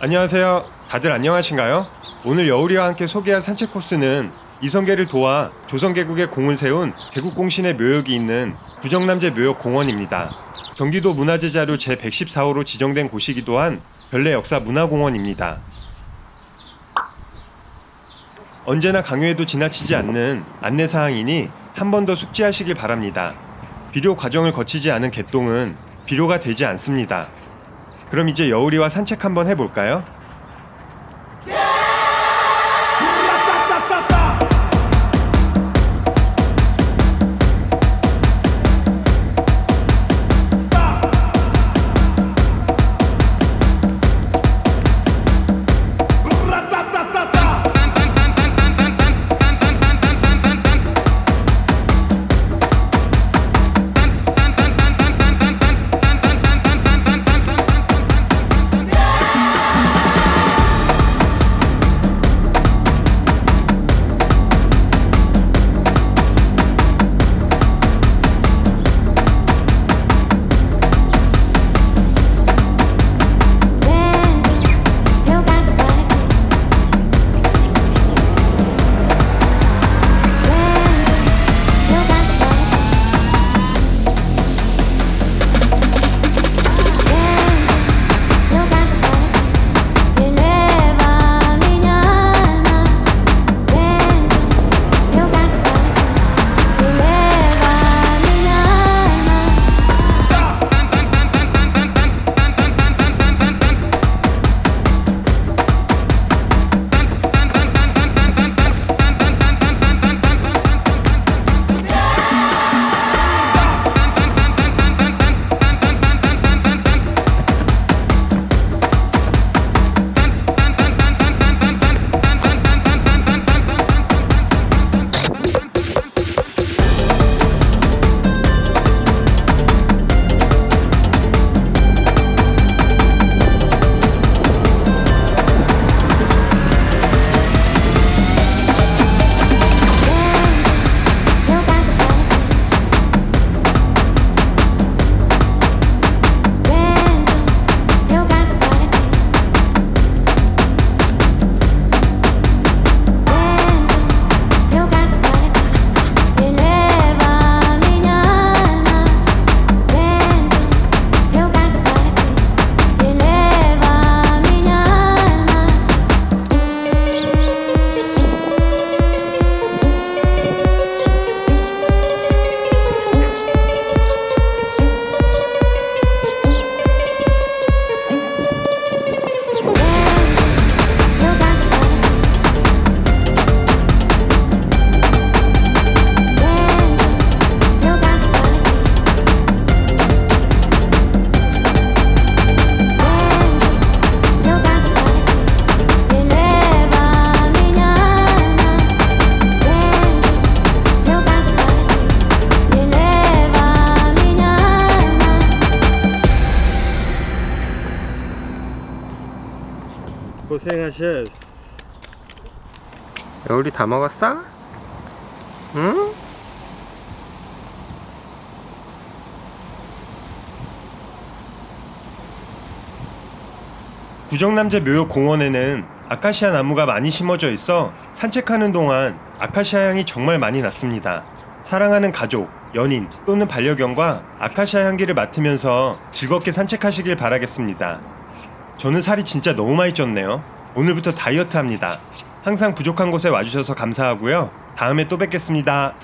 안녕하세요. 다들 안녕하신가요? 오늘 여우리와 함께 소개할 산책 코스는 이성계를 도와 조선계국에 공을 세운 개국공신의 묘역이 있는 구정남제 묘역 공원입니다. 경기도 문화재자료 제114호로 지정된 곳이기도 한 별내 역사 문화공원입니다. 언제나 강요해도 지나치지 않는 안내사항이니 한 번 더 숙지하시길 바랍니다. 비료 과정을 거치지 않은 개똥은 비료가 되지 않습니다. 그럼 이제 여우리와 산책 한번 해볼까요? 고생하셨어. 여우리 다 먹었어? 응? 구정남제 묘역 공원에는 아카시아 나무가 많이 심어져 있어 산책하는 동안 아카시아 향이 정말 많이 났습니다. 사랑하는 가족, 연인 또는 반려견과 아카시아 향기를 맡으면서 즐겁게 산책하시길 바라겠습니다. 저는 살이 진짜 너무 많이 쪘네요. 오늘부터 다이어트 합니다. 항상 부족한 곳에 와주셔서 감사하고요. 다음에 또 뵙겠습니다.